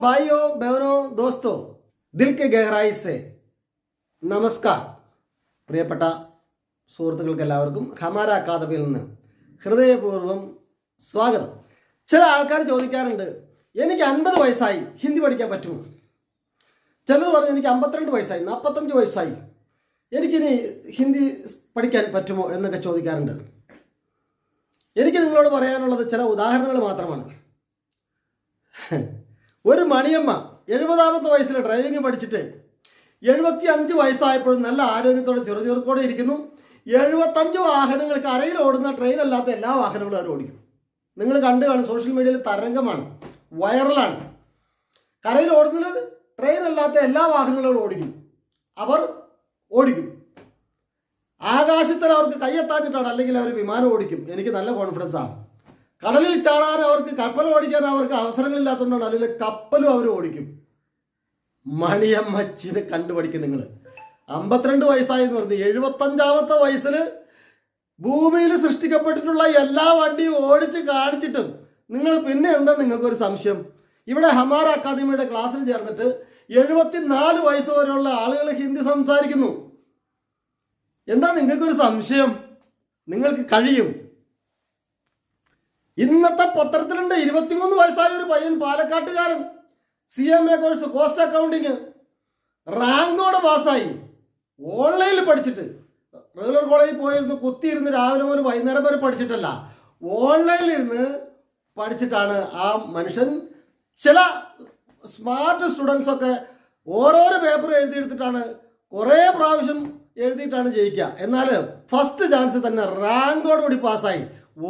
भाइयों बहनों दोस्तों दिल के गहराई से നമസ്കാർ പ്രിയപ്പെട്ട സുഹൃത്തുക്കൾക്ക് എല്ലാവർക്കും ഹമാര അക്കാദമിയിൽ നിന്ന് ഹൃദയപൂർവ്വം സ്വാഗതം ചില ആൾക്കാർ ചോദിക്കാറുണ്ട് എനിക്ക് അൻപത് വയസ്സായി ഹിന്ദി പഠിക്കാൻ പറ്റുമോ ചിലർ പറഞ്ഞു എനിക്ക് അമ്പത്തിരണ്ട് വയസ്സായി നാൽപ്പത്തഞ്ച് വയസ്സായി എനിക്കിനി ഹിന്ദി പഠിക്കാൻ പറ്റുമോ എന്നൊക്കെ ചോദിക്കാറുണ്ട് എനിക്ക് നിങ്ങളോട് പറയാനുള്ളത് ചില ഉദാഹരണങ്ങൾ മാത്രമാണ് ഒരു മണിയമ്മ എഴുപതാമത്തെ വയസ്സിൽ ഡ്രൈവിംഗ് പഠിച്ചിട്ട് എഴുപത്തി അഞ്ച് വയസ്സായപ്പോഴും നല്ല ആരോഗ്യത്തോടെ ചെറുചെറുക്കോടെ ഇരിക്കുന്നു. എഴുപത്തഞ്ച് വാഹനങ്ങൾക്ക് കരയിൽ ഓടുന്ന ട്രെയിൻ അല്ലാത്ത എല്ലാ വാഹനങ്ങളും അവർ ഓടിക്കും. നിങ്ങൾ കണ്ടു കാണും സോഷ്യൽ മീഡിയയിൽ തരംഗമാണ് വൈറലാണ്. കരയിൽ ഓടുന്നത് ട്രെയിൻ അല്ലാത്ത എല്ലാ വാഹനങ്ങളും ഓടിക്കും. അവർ ഓടിക്കും. ആകാശത്തിൽ അവർക്ക് കൈയെത്താഞ്ഞിട്ടാണ് അല്ലെങ്കിൽ അവർ വിമാനം ഓടിക്കും. എനിക്ക് നല്ല കോൺഫിഡൻസ് ആണ് കടലിൽ ചാടാൻ അവർക്ക് കപ്പൽ ഓടിക്കാൻ അവർക്ക് അവസരങ്ങളില്ലാത്തതുകൊണ്ടാണ്. അല്ലെങ്കിൽ കപ്പലും അവർ ഓടിക്കും. മണിയമ്മച്ചിനെ കണ്ടുപഠിക്കും നിങ്ങൾ അമ്പത്തിരണ്ട് വയസ്സായെന്ന് പറഞ്ഞു. എഴുപത്തി എഴുപത്തഞ്ചാമത്തെ വയസ്സിൽ ഭൂമിയിൽ സൃഷ്ടിക്കപ്പെട്ടിട്ടുള്ള എല്ലാ വണ്ടിയും ഓടിച്ച് കാണിച്ചിട്ടും നിങ്ങൾ പിന്നെ എന്താ നിങ്ങൾക്കൊരു സംശയം? ഇവിടെ ഹമാര അക്കാദമിയുടെ ക്ലാസ്സിൽ ചേർന്നിട്ട് എഴുപത്തിനാല് വയസ്സ് വരെയുള്ള ആളുകൾ ഹിന്ദി സംസാരിക്കുന്നു. എന്താ നിങ്ങൾക്കൊരു സംശയം? നിങ്ങൾക്ക് കഴിയും. ഇന്നത്തെ പത്രത്തിലുണ്ട് ഇരുപത്തിമൂന്ന് വയസ്സായ ഒരു പയ്യൻ പാലക്കാട്ടുകാരൻ. C M A course cost accounting റാങ്കോടെ പാസ്സായി. ഓൺലൈനിൽ പഠിച്ചിട്ട്. റെഗുലർ കോളേജിൽ പോയിരുന്നു കുത്തിയിരുന്ന് രാവിലെ മുതൽ വൈകുന്നേരം വരെ പഠിച്ചിട്ടല്ല. ഓൺലൈനിൽ ഇരുന്ന് പഠിച്ചിട്ടാണ് ആ മനുഷ്യൻ ചില സ്മാർട്ട് സ്റ്റുഡൻസ് ഒക്കെ ഓരോരോ പേപ്പർ എഴുതിയെടുത്തിട്ടാണ് കുറേ പ്രാവശ്യം എഴുതിയിട്ടാണ് ജയിക്കുക. എന്നാൽ ഫസ്റ്റ് ചാൻസ് തന്നെ റാങ്കോട് കൂടി പാസ്സായി.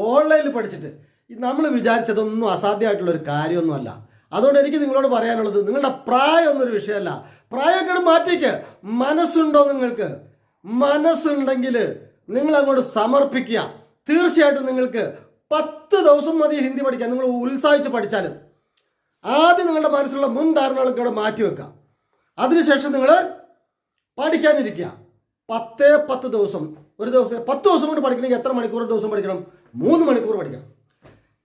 ഓൺലൈനിൽ പഠിച്ചിട്ട്. നമ്മൾ വിചാരിച്ചതൊന്നും അസാധ്യമായിട്ടുള്ളൊരു കാര്യമൊന്നുമല്ല. അതുകൊണ്ട് എനിക്ക് നിങ്ങളോട് പറയാനുള്ളത് നിങ്ങളുടെ പ്രായം ഒന്നൊരു വിഷയമല്ല. പ്രായമൊക്കെ മാറ്റിക്ക്. മനസ്സുണ്ടോ നിങ്ങൾക്ക്? മനസ്സുണ്ടെങ്കിൽ നിങ്ങൾ അങ്ങോട്ട് സമർപ്പിക്കുക. തീർച്ചയായിട്ടും നിങ്ങൾക്ക് പത്ത് ദിവസം മതി ഹിന്ദി പഠിക്കാൻ. നിങ്ങൾ ഉത്സാഹിച്ച് പഠിച്ചാൽ ആദ്യം നിങ്ങളുടെ മനസ്സിലുള്ള മുൻ ധാരണകളൊക്കെ അവിടെ മാറ്റി വെക്കുക. അതിനുശേഷം നിങ്ങൾ പഠിക്കാനിരിക്കുക. പത്തേ പത്ത് ദിവസം. ഒരു ദിവസം പത്ത് ദിവസം കൊണ്ട് പഠിക്കണമെങ്കിൽ എത്ര മണിക്കൂർ ദിവസം പഠിക്കണം? മൂന്ന് മണിക്കൂർ പഠിക്കണം.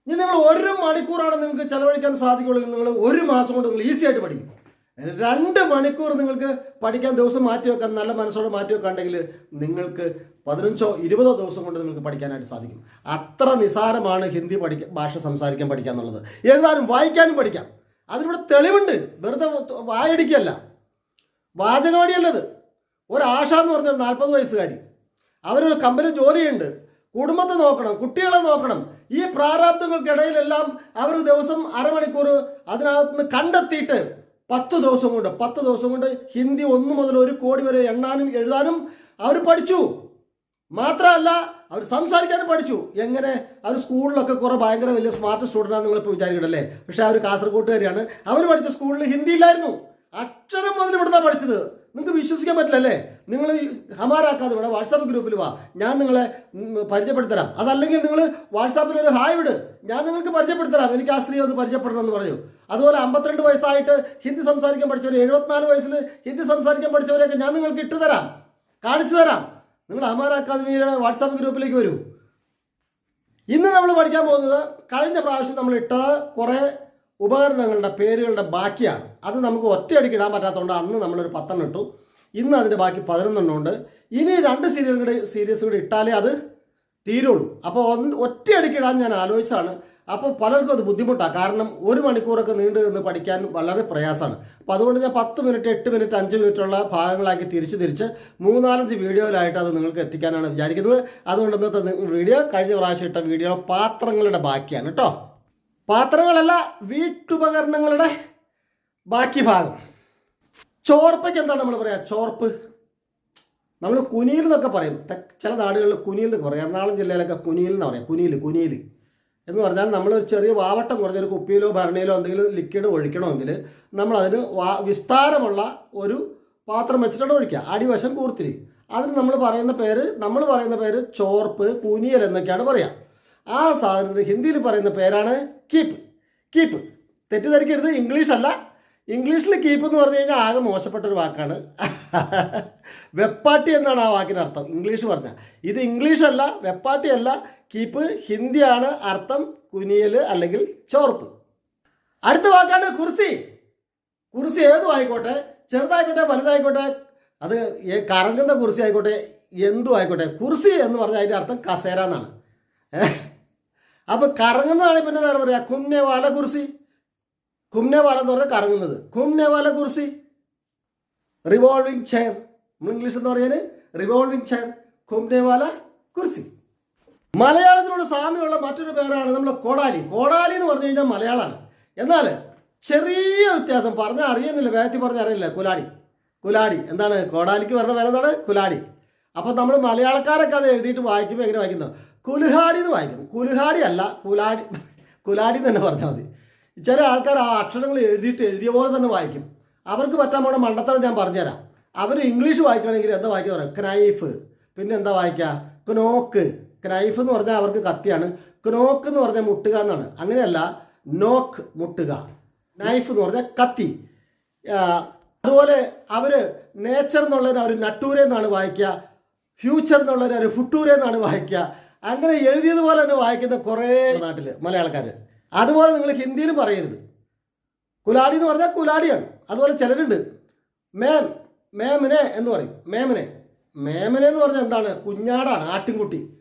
ഇനി നിങ്ങൾ ഒരു മണിക്കൂറാണ് നിങ്ങൾക്ക് ചെലവഴിക്കാൻ സാധിക്കുള്ളൂ നിങ്ങൾ ഒരു മാസം കൊണ്ട് നിങ്ങൾ ഈസി ആയിട്ട് പഠിക്കും. രണ്ട് മണിക്കൂർ നിങ്ങൾക്ക് പഠിക്കാൻ ദിവസം മാറ്റി വെക്കാൻ നല്ല മനസ്സോടെ മാറ്റി വെക്കാണ്ടെങ്കിൽ നിങ്ങൾക്ക് പതിനഞ്ചോ ഇരുപതോ ദിവസം കൊണ്ട് നിങ്ങൾക്ക് പഠിക്കാനായിട്ട് സാധിക്കും. അത്ര നിസാരമാണ് ഹിന്ദി പഠിക്ക ഭാഷ സംസാരിക്കാൻ പഠിക്കുക എന്നുള്ളത് എഴുതാനും വായിക്കാനും പഠിക്കാം. അതിനിവിടെ തെളിവുണ്ട്. വെറുതെ വായടിക്കല്ല. വാചകവാടിയല്ലത്. ഒരാശ എന്ന് പറഞ്ഞൊരു നാൽപ്പത് വയസ്സുകാരി. അവരൊരു കമ്പനി ജോലിയുണ്ട്. കുടുംബത്തെ നോക്കണം കുട്ടികളെ നോക്കണം. ഈ പ്രാരാബ്ദങ്ങൾക്കിടയിലെല്ലാം അവർ ദിവസം അരമണിക്കൂർ അതിനകത്ത് കണ്ടെത്തിയിട്ട് പത്ത് ദിവസം കൊണ്ട് പത്ത് ദിവസം കൊണ്ട് ഹിന്ദി ഒന്ന് മുതൽ ഒരു കോടി വരെ എണ്ണാനും എഴുതാനും അവർ പഠിച്ചു. മാത്രമല്ല അവർ സംസാരിക്കാനും പഠിച്ചു. എങ്ങനെ? അവർ സ്കൂളിലൊക്കെ കുറേ ഭയങ്കര വലിയ സ്മാർട്ട് സ്റ്റുഡന്റാണ് നിങ്ങളിപ്പോൾ വിചാരിക്കണല്ലേ? പക്ഷേ അവർ കാസർഗോട്ടുകാരിയാണ്. അവർ പഠിച്ച സ്കൂളിൽ ഹിന്ദി ഇല്ലായിരുന്നു. അക്ഷരം മുതൽ ഇവിടുന്നാണ് പഠിച്ചത്. നിങ്ങൾക്ക് വിശ്വസിക്കാൻ പറ്റില്ലല്ലേ? നിങ്ങൾ ഹമാരാക്കാതെ വേണം. വാട്സാപ്പ് ഗ്രൂപ്പിൽ വാ. ഞാൻ നിങ്ങളെ പരിചയപ്പെടുത്തരാം. അതല്ലെങ്കിൽ നിങ്ങൾ വാട്സാപ്പിൽ ഒരു ഹായ് വിട്. ഞാൻ നിങ്ങൾക്ക് പരിചയപ്പെടുത്തരാം. എനിക്ക് ആ സ്ത്രീ ഒന്ന് പരിചയപ്പെടണം എന്ന് പറയൂ അതുപോലെ അമ്പത്തിരണ്ട് വയസ്സായിട്ട് ഹിന്ദി സംസാരിക്കാൻ പഠിച്ചവർ എഴുപത്തിനാല് വയസ്സിൽ ഹിന്ദി സംസാരിക്കാൻ പഠിച്ചവരെയൊക്കെ ഞാൻ നിങ്ങൾക്ക് ഇട്ടു തരാം. കാണിച്ചു തരാം. നിങ്ങൾ ഹമാര അക്കാദമിയുടെ വാട്സാപ്പ് ഗ്രൂപ്പിലേക്ക് വരൂ. ഇന്ന് നമ്മൾ പഠിക്കാൻ പോകുന്നത് കഴിഞ്ഞ പ്രാവശ്യം നമ്മൾ ഇട്ട കുറേ ഉപകരണങ്ങളുടെ പേരുകളുടെ ബാക്കിയാണ്. അത് നമുക്ക് ഒറ്റയടിക്ക് ഇടാൻ പറ്റാത്തതുകൊണ്ട് അന്ന് നമ്മളൊരു പത്തെണ്ണം ഇട്ടു. ഇന്ന് അതിന്റെ ബാക്കി പതിനൊന്നെണ്ണം ഉണ്ട്. ഇനി രണ്ട് സീരിയൽ കൂടെ സീരീസ് കൂടി ഇട്ടാലേ അത് തീരുള്ളൂ. അപ്പോൾ ഒറ്റയടിക്ക് ഇടാൻ ഞാൻ ആലോചിച്ചാണ് അപ്പോൾ പലർക്കും അത് ബുദ്ധിമുട്ടാണ് കാരണം ഒരു മണിക്കൂറൊക്കെ നീണ്ടു നിന്ന് പഠിക്കാൻ വളരെ പ്രയാസമാണ്. അപ്പോൾ അതുകൊണ്ട് ഞാൻ പത്ത് മിനിറ്റ് എട്ട് മിനിറ്റ് അഞ്ച് മിനിറ്റുള്ള ഭാഗങ്ങളാക്കി തിരിച്ച് തിരിച്ച് മൂന്നാലഞ്ച് വീഡിയോയിലായിട്ട് അത് നിങ്ങൾക്ക് എത്തിക്കാനാണ് വിചാരിക്കുന്നത്. അതുകൊണ്ട് ഇന്നത്തെ വീഡിയോ കഴിഞ്ഞ പ്രാവശ്യം ഇട്ട വീഡിയോ പാത്രങ്ങളുടെ ബാക്കിയാണ് കേട്ടോ പാത്രങ്ങളല്ല വീട്ടുപകരണങ്ങളുടെ ബാക്കി ഭാഗം. ചോർപ്പയ്ക്ക് എന്താണ് നമ്മൾ പറയുക ചോർപ്പ്. നമ്മൾ കുനിയിൽ എന്നൊക്കെ പറയും. ചില നാടുകളിൽ കുനിയിൽ എന്നൊക്കെ പറയും. എറണാകുളം ജില്ലയിലൊക്കെ കുനിയിൽ എന്ന് പറയാം. കുനിയിൽ കുനിയിൽ. എന്ന് പറഞ്ഞാൽ നമ്മളൊരു ചെറിയ വാവട്ടം കുറഞ്ഞൊരു കുപ്പിയിലോ ഭരണിയിലോ എന്തെങ്കിലും ലിക്വിഡ് ഒഴിക്കണമെങ്കിൽ നമ്മളതിന് വാ വിസ്താരമുള്ള ഒരു പാത്രം വെച്ചിട്ടാണ് ഒഴിക്കുക. അടിവശം കൂർത്തിരി. അതിന് നമ്മൾ പറയുന്ന പേര് നമ്മൾ പറയുന്ന പേര് ചോർപ്പ് കുനിയൽ എന്നൊക്കെയാണ് പറയുക ആ സാധനത്തിന് ഹിന്ദിയിൽ പറയുന്ന പേരാണ് കീപ്പ്. കീപ്പ്. തെറ്റിദ്ധരിക്കരുത്. ഇംഗ്ലീഷ് അല്ല ഇംഗ്ലീഷിൽ കീപ്പ് എന്ന് പറഞ്ഞു കഴിഞ്ഞാൽ ആകെ മോശപ്പെട്ട ഒരു വാക്കാണ്. വെപ്പാട്ടി എന്നാണ് ആ വാക്കിന് അർത്ഥം. ഇംഗ്ലീഷ് പറഞ്ഞാൽ ഇത് ഇംഗ്ലീഷ് അല്ല വെപ്പാട്ടി അല്ല കീപ്പ് ഹിന്ദിയാണ് അർത്ഥം കുനിയൽ അല്ലെങ്കിൽ ചോർപ്പ്. അടുത്ത വാക്കാണ് കുർസി. കുർസി ഏതും ആയിക്കോട്ടെ ചെറുതായിക്കോട്ടെ വലുതായിക്കോട്ടെ അത് കറങ്ങുന്ന കുർസി ആയിക്കോട്ടെ എന്തു ആയിക്കോട്ടെ കുർസി എന്ന് പറഞ്ഞാൽ അതിന്റെ അർത്ഥം കസേര എന്നാണ്. അപ്പോൾ കറങ്ങുന്നതാണ് പിന്നെ നേരെ പറയാ കുന്നെ വാല കുറിസി കുംനെ വാല എന്ന് പറഞ്ഞാൽ കറങ്ങുന്നത്. കുംനവാല കുർസി റിവോൾവിംഗ് ചെയർ നമ്മൾ ഇംഗ്ലീഷ് എന്ന് പറയുന്നത് റിവോൾവിംഗ് ചെയർ കുംനവാല കുർസി മലയാളത്തിനോട് സാമ്യമുള്ള മറ്റൊരു പേരാണ് നമ്മൾ കോടാലി. കോടാലി എന്ന് പറഞ്ഞു കഴിഞ്ഞാൽ മലയാളമാണ് എന്നാൽ ചെറിയ വ്യത്യാസം പറഞ്ഞാൽ അറിയുന്നില്ല വേഗത്തിൽ പറഞ്ഞാൽ അറിയില്ല കുലാടി. കുലാടി. എന്താണ്? കോടാലിക്ക് പറഞ്ഞ പേര് എന്താണ്? കുലാടി. അപ്പോൾ നമ്മൾ മലയാളക്കാരൊക്കെ അത് എഴുതിയിട്ട് വായിക്കുമ്പോൾ എങ്ങനെ വായിക്കുന്നത് കുലുഹാടി എന്ന് വായിക്കുന്നു. കുലുഹാടി അല്ല കുലാടി. കുലാടി എന്ന് തന്നെ പറഞ്ഞാൽ മതി. ചില ആൾക്കാർ ആ അക്ഷരങ്ങൾ എഴുതിയിട്ട് എഴുതിയ പോലെ തന്നെ വായിക്കും. അവർക്ക് പറ്റാൻ പോണ മണ്ടത്തരം ഞാൻ പറഞ്ഞുതരാം. അവർ ഇംഗ്ലീഷ് വായിക്കുകയാണെങ്കിൽ എന്താ വായിക്കുക പറയാം ക്നൈഫ് പിന്നെ എന്താ വായിക്കുക? ക്നോക്ക് ക്നൈഫ് എന്ന് പറഞ്ഞാൽ അവർക്ക് കത്തിയാണ്. ക്നോക്ക് എന്ന് പറഞ്ഞാൽ മുട്ടുക എന്നാണ്. അങ്ങനെയല്ല നോക്ക് മുട്ടുക. നൈഫ് എന്ന് പറഞ്ഞാൽ കത്തി. അതുപോലെ അവർ നേച്ചർ എന്നുള്ളതിന് അവർ നട്ടൂരെ എന്നാണ് വായിക്കുക. ഫ്യൂച്ചർ എന്നുള്ളതിന് അവർ ഫുട്ടൂരെ എന്നാണ് വായിക്കുക. അങ്ങനെ എഴുതിയതുപോലെ തന്നെ വായിക്കുന്ന കുറേ നാട്ടിൽ മലയാളക്കാർ അതുപോലെ നിങ്ങൾ ഹിന്ദിയിലും പറയരുത്. കുലാടി എന്ന് പറഞ്ഞാൽ കുലാടിയാണ്. അതുപോലെ ചിലരുണ്ട്. മേം മേമനെ എന്ന് പറയും. മേമനെ. മേമനെ എന്ന് പറഞ്ഞാൽ എന്താണ്? കുഞ്ഞാടാണ് ആട്ടിൻകുട്ടി.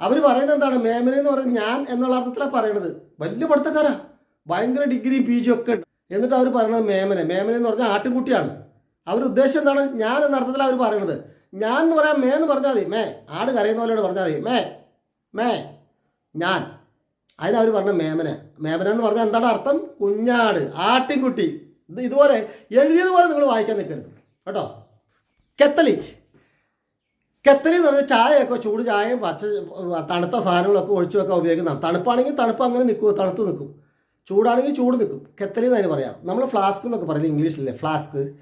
അവർ പറയുന്നത് എന്താണ്? മേമനെ എന്ന് പറഞ്ഞാൽ ഞാൻ എന്നുള്ള അർത്ഥത്തിലാണ് പറയണത്. വലിയ പഠിത്തക്കാരാ. ഭയങ്കര ഡിഗ്രിയും പി ജിയും ഒക്കെ ഉണ്ട്. എന്നിട്ട് അവർ പറയണത് മേമനെ. മേമനെ എന്ന് പറഞ്ഞാൽ ആട്ടിൻകുട്ടിയാണ്. അവർ ഉദ്ദേശം എന്താണ്? ഞാൻ എന്ന അർത്ഥത്തിലാണ് അവർ പറയണത്. ഞാൻ എന്ന് പറയാൻ മേ എന്ന് പറഞ്ഞാൽ മതി. മേ. ആട് കരയുന്ന പോലെയാണ് പറഞ്ഞാൽ മതി. മേ. മേ. ഞാൻ. അതിനവർ പറഞ്ഞ മേമന. മേമന എന്ന് പറഞ്ഞാൽ എന്താണ് അർത്ഥം? കുഞ്ഞാട് ആട്ടിൻകുട്ടി. ഇത് ഇതുപോലെ എഴുതിയതുപോലെ നിങ്ങൾ വായിക്കാൻ നിൽക്കരുത്. കേട്ടോ? കെത്തലി. കെത്തലി എന്ന് പറഞ്ഞാൽ ചായയൊക്കെ ചൂട് ചായയും പച്ച തണുത്ത സാധനങ്ങളൊക്കെ ഒഴിച്ചു വെക്കാൻ ഉപയോഗിക്കുന്നതാണ് തണുപ്പാണെങ്കിൽ തണുപ്പ് അങ്ങനെ നിൽക്കും തണുത്ത് നിൽക്കും. ചൂടാണെങ്കിൽ ചൂട് നിൽക്കും. കെത്തലി എന്ന് അതിന് പറയാം. നമ്മൾ ഫ്ലാസ്ക് എന്നൊക്കെ പറയും ഇംഗ്ലീഷിലെ ഫ്ലാസ്ക്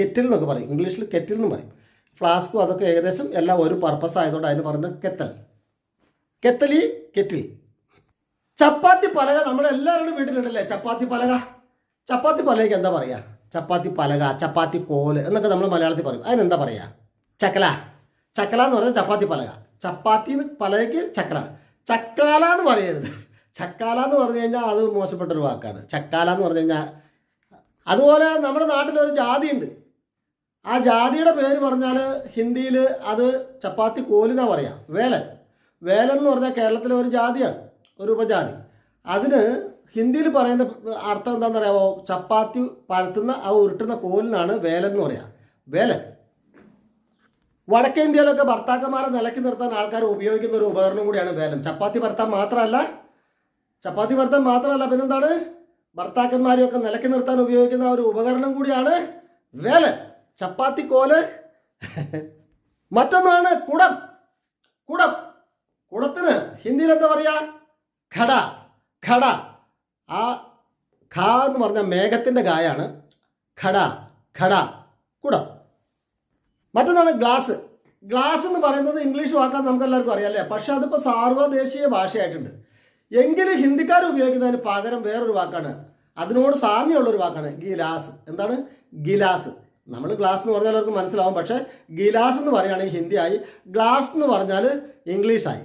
കെറ്റിൽ എന്നൊക്കെ പറയും. ഇംഗ്ലീഷിൽ കെറ്റിൽ എന്ന് പറയും. ഫ്ലാസ്കും അതൊക്കെ ഏകദേശം എല്ലാം ഒരു പർപ്പസ് ആയതുകൊണ്ട് അതിന് പറയുന്നത് കെത്തൽ. കെത്തലി കെറ്റിൽ. ചപ്പാത്തി പലക നമ്മുടെ എല്ലാവരുടെ വീട്ടിലുണ്ടല്ലേ? ചപ്പാത്തി പലക? ചപ്പാത്തി പലകയ്ക്ക് എന്താ പറയുക ചപ്പാത്തി പലക ചപ്പാത്തി കോൽ എന്നൊക്കെ നമ്മൾ മലയാളത്തിൽ പറയും. അതിനെന്താ പറയുക ചക്കല. ചക്കല എന്ന് പറഞ്ഞാൽ ചപ്പാത്തി പലക. ചപ്പാത്തി പലകയ്ക്ക് ചക്കല. ചക്കാല എന്ന് പറയരുത്. ചക്കാല എന്ന് പറഞ്ഞു കഴിഞ്ഞാൽ അത് മോശപ്പെട്ട ഒരു വാക്കാണ്. ചക്കാല എന്ന് പറഞ്ഞു കഴിഞ്ഞാൽ അതുപോലെ നമ്മുടെ നാട്ടിലൊരു ജാതിയുണ്ട്. ആ ജാതിയുടെ പേര് പറഞ്ഞാൽ ഹിന്ദിയിൽ അത് ചപ്പാത്തി കോലിനാ പറയാം. വേലൻ. വേലൻ എന്ന് പറഞ്ഞാൽ കേരളത്തിലെ ഒരു ജാതിയാണ്. ഒരു ഉപജാതി. അതിന് ഹിന്ദിയിൽ പറയുന്ന അർത്ഥം എന്താണെന്ന് അറിയാമോ ചപ്പാത്തി പരത്തുന്ന ആ ഉരുട്ടുന്ന കോലിനാണ് വേലൻ എന്ന് പറയുക വേലൻ. വടക്കേ ഇന്ത്യയിലൊക്കെ ഭർത്താക്കന്മാരെ നിലക്കി നിർത്താൻ ആൾക്കാർ ഉപയോഗിക്കുന്ന ഒരു ഉപകരണം കൂടിയാണ് വേലൻ. ചപ്പാത്തി പരത്താൻ മാത്രമല്ല ചപ്പാത്തി പരത്താൻ മാത്രമല്ല പിന്നെന്താണ്? ഭർത്താക്കന്മാരെയൊക്കെ നിലക്കി നിർത്താൻ ഉപയോഗിക്കുന്ന ഒരു ഉപകരണം കൂടിയാണ് വേലൻ. ചപ്പാത്തി കോൽ. മറ്റൊന്നാണ് കുടം. കുടം. കുടത്തിന് ഹിന്ദിയിൽ എന്താ പറയാ? ഖട ഖട. ആ ഖ എന്ന് പറഞ്ഞ മേഘത്തിന്റെ കായാണ് ഖട ഖട. കുടം? മറ്റൊന്നാണ് ഗ്ലാസ്. ഗ്ലാസ് എന്ന് പറയുന്നത് ഇംഗ്ലീഷ് വാക്കാൻ നമുക്ക് എല്ലാവർക്കും അറിയാം അല്ലേ? പക്ഷെ അതിപ്പോൾ സാർവദേശീയ ഭാഷയായിട്ടുണ്ട്. എങ്കിലും ഹിന്ദിക്കാർ ഉപയോഗിക്കുന്നതിന് പകരം വേറൊരു വാക്കാണ്. അതിനോട് സാമ്യമുള്ളൊരു വാക്കാണ് ഗിലാസ്. എന്താണ്? ഗിലാസ്. നമ്മൾ ഗ്ലാസ് എന്ന് പറഞ്ഞാൽ അവർക്ക് മനസ്സിലാവും. പക്ഷേ ഗിലാസ് എന്ന് പറയുകയാണെങ്കിൽ ഹിന്ദിയായി. ഗ്ലാസ് എന്ന് പറഞ്ഞാൽ ഇംഗ്ലീഷായി.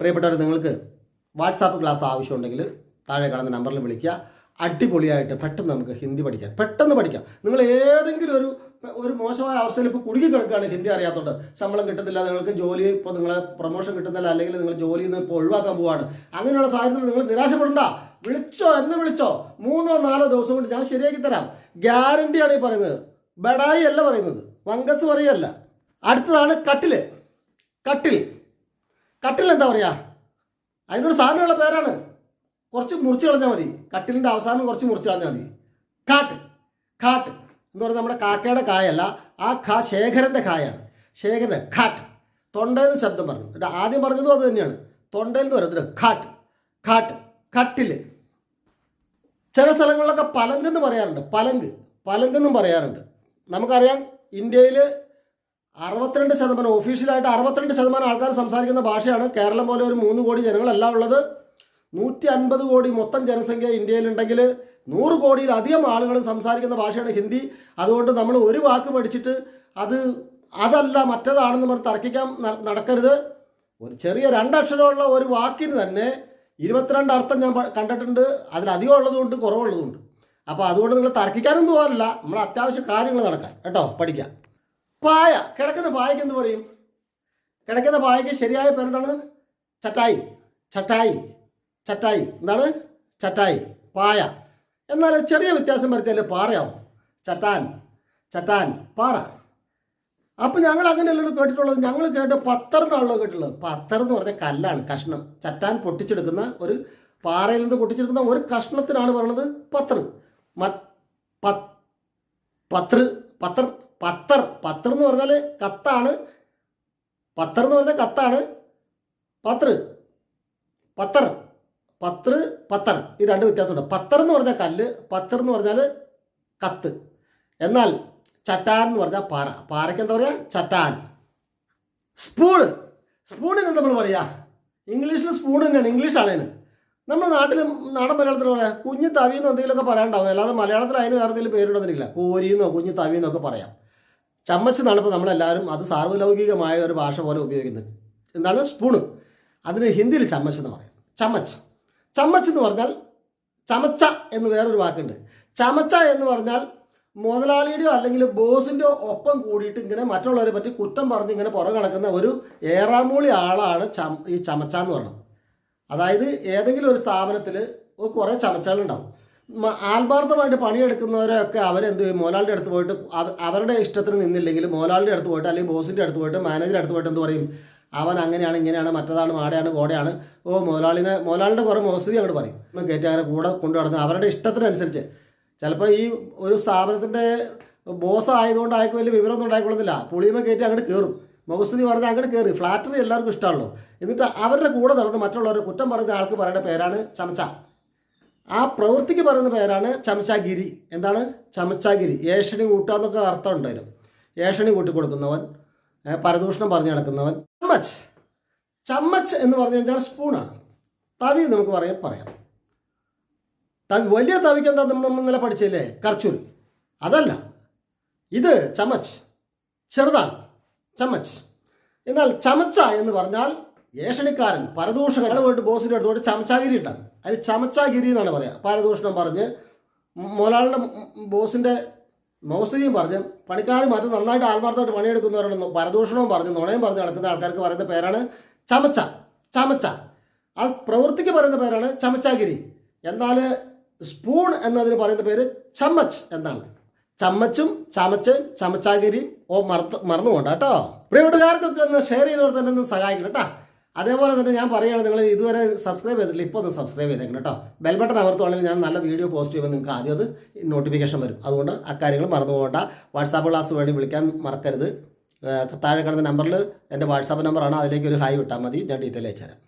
പ്രിയപ്പെട്ടവർ നിങ്ങൾക്ക് വാട്സാപ്പ് ക്ലാസ് ആവശ്യമുണ്ടെങ്കിൽ താഴെ കാണുന്ന നമ്പറിൽ വിളിക്കുക. അടിപൊളിയായിട്ട് പെട്ടെന്ന് നമുക്ക് ഹിന്ദി പഠിക്കാം. പെട്ടെന്ന് പഠിക്കാം. നിങ്ങൾ ഏതെങ്കിലും ഒരു ഒരു മോശമായ അവസ്ഥയിൽ ഇപ്പോൾ കുടുങ്ങി കിടക്കുകയാണ് ഹിന്ദി അറിയാത്തതുകൊണ്ട് ശമ്പളം കിട്ടുന്നില്ല നിങ്ങൾക്ക് ജോലി ഇപ്പോൾ നിങ്ങളെ പ്രൊമോഷൻ കിട്ടുന്നില്ല അല്ലെങ്കിൽ നിങ്ങൾ ജോലിയിൽ നിന്ന് ഇപ്പോൾ ഒഴിവാക്കാൻ പോവാണ്. അങ്ങനെയുള്ള സാഹചര്യത്തിൽ നിങ്ങൾ നിരാശപ്പെടണ്ട. വിളിച്ചോ എന്നെ വിളിച്ചോ മൂന്നോ നാലോ ദിവസം കൊണ്ട് ഞാൻ ശരിയാക്കി തരാം. ഗ്യാരണ്ടിയാണ് ഈ പറയുന്നത്. ബഡായി അല്ല പറയുന്നത്. വങ്കസ് പറയല്ല. അടുത്തതാണ് കട്ടിൽ. കട്ടിൽ. കട്ടിൽ എന്താ പറയുക അതിനോട് സാധനമുള്ള പേരാണ്. കുറച്ച് മുറിച്ച് കളഞ്ഞാൽ മതി. കട്ടിലിന്റെ അവസാനം കുറച്ച് മുറിച്ച് കളഞ്ഞാൽ മതി. കാട്ട്. കാട്ട് എന്ന് പറഞ്ഞാൽ നമ്മുടെ കാക്കയുടെ കായല്ല ആ ഖാ ശേഖരന്റെ കായാണ്. ശേഖരന്റെ ഖാട്ട് തൊണ്ടയിൽ നിന്ന് ശബ്ദം പറഞ്ഞു. എന്നിട്ട് ആദ്യം പറഞ്ഞതും അത് തന്നെയാണ്. തൊണ്ടയിൽ നിന്ന് പറയുന്നത് ഖാട്ട് ഖാട്ട് കട്ടിൽ ചില സ്ഥലങ്ങളിലൊക്കെ പലങ്കെന്ന് പറയാറുണ്ട്. പലങ്ക്. പലങ്കെന്നും പറയാറുണ്ട്. നമുക്കറിയാം ഇന്ത്യയിൽ അറുപത്തിരണ്ട് ശതമാനം ഒഫീഷ്യലായിട്ട് അറുപത്തിരണ്ട് ശതമാനം ആൾക്കാർ സംസാരിക്കുന്ന ഭാഷയാണ് കേരളം പോലെ ഒരു മൂന്ന് കോടി ജനങ്ങളെല്ലാം ഉള്ളത്. നൂറ്റി അൻപത് കോടി മൊത്തം ജനസംഖ്യ ഇന്ത്യയിലുണ്ടെങ്കിൽ നൂറ് കോടിയിലധികം ആളുകൾ സംസാരിക്കുന്ന ഭാഷയാണ് ഹിന്ദി. അതുകൊണ്ട് നമ്മൾ ഒരു വാക്ക് പഠിച്ചിട്ട് അത് അതല്ല മറ്റേതാണെന്ന് പറഞ്ഞ് തർക്കിക്കാൻ നടക്കരുത്. ഒരു ചെറിയ രണ്ടക്ഷരമുള്ള ഒരു വാക്കിന് തന്നെ ഇരുപത്തിരണ്ട് അർത്ഥം ഞാൻ കണ്ടിട്ടുണ്ട്. അതിലധികം ഉള്ളതുകൊണ്ട് കുറവുള്ളതുകൊണ്ട്. അപ്പോൾ അതുകൊണ്ട് നിങ്ങൾ തർക്കിക്കാനും പോകാറില്ല. നമ്മൾ അത്യാവശ്യം കാര്യങ്ങൾ നടക്കാൻ കേട്ടോ? പഠിക്കാം. പായ. കിടക്കുന്ന പായക്ക് എന്ത് പറയും? കിടക്കുന്ന പായക്ക് ശരിയായ പേരെന്താണ് ചട്ടായി. ചട്ടായി. ചട്ടായി. എന്താണ്? ചട്ടായി. പായ. എന്നാൽ ചെറിയ വ്യത്യാസം വരുത്തിയാലേ പാറയാവും. ചട്ടാൻ. ചട്ടാൻ. പാറ. അപ്പം ഞങ്ങൾ അങ്ങനെയല്ലല്ലോ കേട്ടിട്ടുള്ളത്. ഞങ്ങൾ കേട്ട് പത്തർ എന്നാണല്ലോ കേട്ടിട്ടുള്ളത്. പത്തർ എന്ന് പറഞ്ഞ കല്ലാണ് കഷ്ണം. ചട്ടാൻ പൊട്ടിച്ചെടുക്കുന്ന ഒരു പാറയിൽ നിന്ന് പൊട്ടിച്ചെടുക്കുന്ന ഒരു കഷ്ണത്തിനാണ് പറയുന്നത് പത്തർ. മ പത്ര. പത്തർ പത്തർ പത്തർ എന്ന് പറഞ്ഞാൽ കത്താണ്. പത്തർ എന്ന് പറഞ്ഞാൽ കത്താണ്. പത്ര പത്തർ പത്ര പത്തർ. ഈ രണ്ട് വ്യത്യാസമുണ്ട്. പത്തർ എന്ന് പറഞ്ഞാൽ കല്ല് പത്തർ എന്ന് പറഞ്ഞാൽ കത്ത്. എന്നാൽ ചട്ടാൻ എന്ന് പറഞ്ഞാൽ പാറ. പാറയ്ക്ക് എന്താ പറയുക ചട്ടാൻ. സ്പൂണ്. സ്പൂണിന് നമ്മൾ പറയാ? ഇംഗ്ലീഷിൽ സ്പൂൺ തന്നെയാണ്. ഇംഗ്ലീഷാണ് അതിന് നമ്മുടെ നാട്ടിൽ നാടൻ മലയാളത്തിൽ പറയാം കുഞ്ഞ് തവിയെന്നോ എന്തെങ്കിലുമൊക്കെ പറയാനുണ്ടാവും. അല്ലാതെ മലയാളത്തിൽ അതിന് എന്തെങ്കിലും പേരുണ്ടെന്നില്ല കോരിയെന്നോ കുഞ്ഞ് തവിയെന്നോ ഒക്കെ പറയാം. ചമ്മച്ച് എന്നാണ് ഇപ്പോൾ നമ്മളെല്ലാവരും അത് സാർവലൗകികമായ ഒരു ഭാഷ പോലെ ഉപയോഗിക്കുന്നത് എന്താണ്? സ്പൂണ്. അതിന് ഹിന്ദിയിൽ ചമ്മച്ച് എന്ന് പറയും. ചമ്മച്ച്. ചമ്മച്ച് എന്ന് പറഞ്ഞാൽ ചമച്ച എന്ന് വേറൊരു വാക്കുണ്ട്. ചമച്ച എന്ന് പറഞ്ഞാൽ മുതലാളിയുടെയോ അല്ലെങ്കിൽ ബോസിന്റെയോ ഒപ്പം കൂടിയിട്ട് ഇങ്ങനെ മറ്റുള്ളവരെ പറ്റി കുറ്റം പറഞ്ഞ് ഇങ്ങനെ പുറം കിടക്കുന്ന ഒരു ഏറാമൂളി ആളാണ് ചം ഈ ചമച്ച എന്ന് പറയുന്നത് അതായത് ഏതെങ്കിലും ഒരു സ്ഥാപനത്തിൽ കുറേ ചമച്ചകളുണ്ടാവും ആത്മാർത്ഥമായിട്ട് പണിയെടുക്കുന്നവരൊക്കെ അവരെന്ത് ചെയ്യും? മോലാളിന്റെ അടുത്ത് പോയിട്ട് അവരുടെ ഇഷ്ടത്തിന് നിന്നില്ലെങ്കിൽ മോലാളിന്റെ അടുത്ത് പോയിട്ട് അല്ലെങ്കിൽ ബോസിന്റെ അടുത്ത് പോയിട്ട് മാനേജറുടെ അടുത്ത് പോയിട്ട് എന്ത് പറയും? അവൻ അങ്ങനെയാണ് ഇങ്ങനെയാണ് മറ്റതാണ് മാടയാണ് കോടയാണ് ഓ മോലാളിനെ മോലാളിന്റെ കുറേ മോസ്തി അങ്ങോട്ട് പറയും. കയറ്റി അങ്ങനെ കൂടെ കൊണ്ടു നടന്ന് അവരുടെ ഇഷ്ടത്തിനനുസരിച്ച്. ചിലപ്പോൾ ഈ ഒരു സ്ഥാപനത്തിന്റെ ബോസ് ആയതുകൊണ്ട് അയാൾക്ക് വലിയ വിവരമൊന്നും ഉണ്ടായിക്കൊള്ളുന്നില്ല. പുളിയുമ കയറ്റി അങ്ങോട്ട് കയറും. മുഖസ്തുതി പറഞ്ഞ് അങ്ങോട്ട് കയറി. ഫ്ലാറ്ററി എല്ലാവർക്കും ഇഷ്ടമാണല്ലോ. എന്നിട്ട് അവരുടെ കൂടെ നടന്ന് മറ്റുള്ളവരെ കുറ്റം പറഞ്ഞ ആൾക്ക് പറയേണ്ട പേരാണ് ചമച്ച. ആ പ്രവൃത്തിക്ക് പറയുന്ന പേരാണ് ചമച്ചാഗിരി. എന്താണ്? ചമച്ചാഗിരി. ഏഷണി കൂട്ടുക എന്നൊക്കെ അർത്ഥം ഉണ്ടായിരുന്നു ഏഷണി കൂട്ടി കൊടുക്കുന്നവൻ പരദൂഷണം പറഞ്ഞു നടക്കുന്നവൻ. ചമ്മച്ച്. ചമ്മച്ച് എന്ന് പറഞ്ഞു കഴിഞ്ഞാൽ സ്പൂണാണ്. തവി നമുക്ക് പറയാം പറയാം. തവി വലിയ തവിക്ക് എന്താ നമ്മൾ ഇന്നലെ പഠിച്ചില്ലേ കർച്ചൂൽ അതല്ല. ഇത് ചമച്ച്. ചെറുതാണ്. ചമ്മച്ച് എന്നാൽ ചമച്ച എന്ന് പറഞ്ഞാൽ ഏഷണിക്കാരൻ പരദൂഷകൻ പോയിട്ട് ബോസിന്റെ പോയിട്ട് ചമച്ചാഗിരി ഉണ്ടാകും അതിന് ചമച്ചാഗിരി എന്നാണ് പറയുക. പരദൂഷണം പറഞ്ഞ് മോലാളിന്റെ ബോസിന്റെ മൗസ്തിയും പറഞ്ഞ് പണിക്കാർ മറ്റു നന്നായിട്ട് ആത്മാർത്ഥമായിട്ട് പണിയെടുക്കുന്നവരുടെ പരദൂഷണവും പറഞ്ഞ് നുണയും പറഞ്ഞ് നടക്കുന്ന ആൾക്കാർക്ക് പറയുന്ന പേരാണ് ചമച്ച ചമച്ച. അത് പ്രവൃത്തിക്ക് പറയുന്ന പേരാണ് ചമച്ചാഗിരി. എന്നാൽ സ്പൂൺ എന്നതിന് പറയുന്ന പേര് ചമ്മച്ച് എന്നാണ്. ചമ്മച്ചും ചമച്ച് ചമച്ചാഗിരിയും ഓ മറത്ത് മറന്നു പോണ്ട കേട്ടോ. പ്രിയപ്പെട്ടുകാർക്കൊക്കെ ഒന്ന് ഷെയർ ചെയ്തോടെ തന്നെ ഒന്ന് സഹായിക്കണം കേട്ടോ. അതേപോലെ തന്നെ ഞാൻ പറയുകയാണ് നിങ്ങൾ ഇതുവരെ സബ്സ്ക്രൈബ് ചെയ്തിട്ടില്ല ഇപ്പോൾ ഒന്ന് സബ്സ്ക്രൈബ് ചെയ്തേക്കണം കേട്ടോ. ബെൽ ബട്ടൺ ഞാൻ നല്ല വീഡിയോ പോസ്റ്റ് ചെയ്യുമ്പോൾ നിങ്ങൾക്ക് ആദ്യം അത് നോട്ടിഫിക്കേഷൻ വരും. അതുകൊണ്ട് അക്കാര്യങ്ങൾ മറന്നു പോകണ്ട. വാട്സാപ്പ് ക്ലാസ് വേണ്ടി വിളിക്കാൻ മറക്കരുത്. താഴെ കിടന്ന നമ്പറിൽ എന്റെ വാട്സാപ്പ് നമ്പറാണ് അതിലേക്ക് ഒരു ഹായ് വിട്ടാൽ മതി. ഞാൻ ഡീറ്റെയിൽ അയച്ചുതരാം.